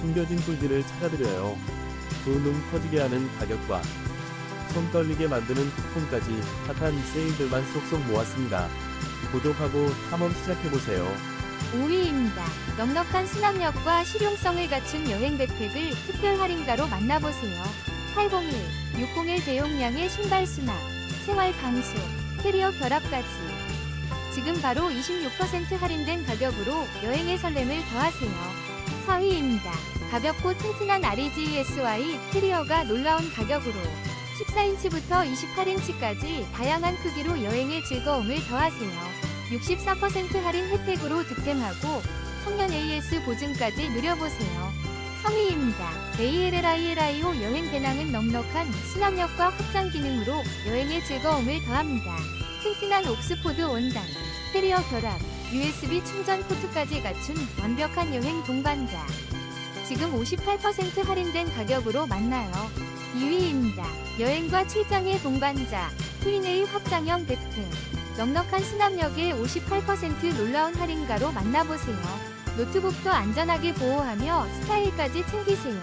숨겨진 꿀들을 찾아드려요. 두눈 커지게 하는 가격과 손 떨리게 만드는 쿠폰까지 핫한 세일들만 쏙쏙 모았습니다. 구독하고 탐험 시작해보세요. 5위입니다. 넉넉한 수납력과 실용성을 갖춘 여행 백팩을 특별 할인가로 만나보세요. 801, 601 대용량의 신발 수납, 생활 방수, 캐리어 결합까지. 지금 바로 26% 할인된 가격으로 여행의 설렘을 더하세요. 4위입니다. 가볍고 튼튼한 REGSY 캐리어가 놀라운 가격으로 14인치부터 28인치까지 다양한 크기로 여행의 즐거움을 더하세요. 64% 할인 혜택으로 득템하고 성년 AS 보증까지 누려보세요. 성의입니다. ALLILIO 여행 배낭은 넉넉한 수납력과 확장 기능으로 여행의 즐거움을 더합니다. 튼튼한 옥스포드 원단, 캐리어 결합, USB 충전 포트까지 갖춘 완벽한 여행 동반자. 지금 58% 할인된 가격으로 만나요. 2위입니다. 여행과 출장의 동반자, 트윈A 확장형 백팩. 넉넉한 수납력에 58% 놀라운 할인가로 만나보세요. 노트북도 안전하게 보호하며 스타일까지 챙기세요.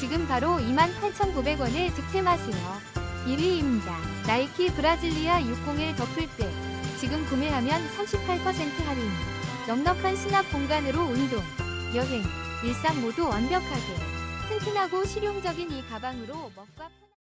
지금 바로 28,900원에 득템하세요. 1위입니다. 나이키 브라질리아 601 더플백. 지금 구매하면 38% 할인. 넉넉한 수납 공간으로 운동, 여행, 일상 모두 완벽하게. 튼튼하고 실용적인 이 가방으로 먹과 편-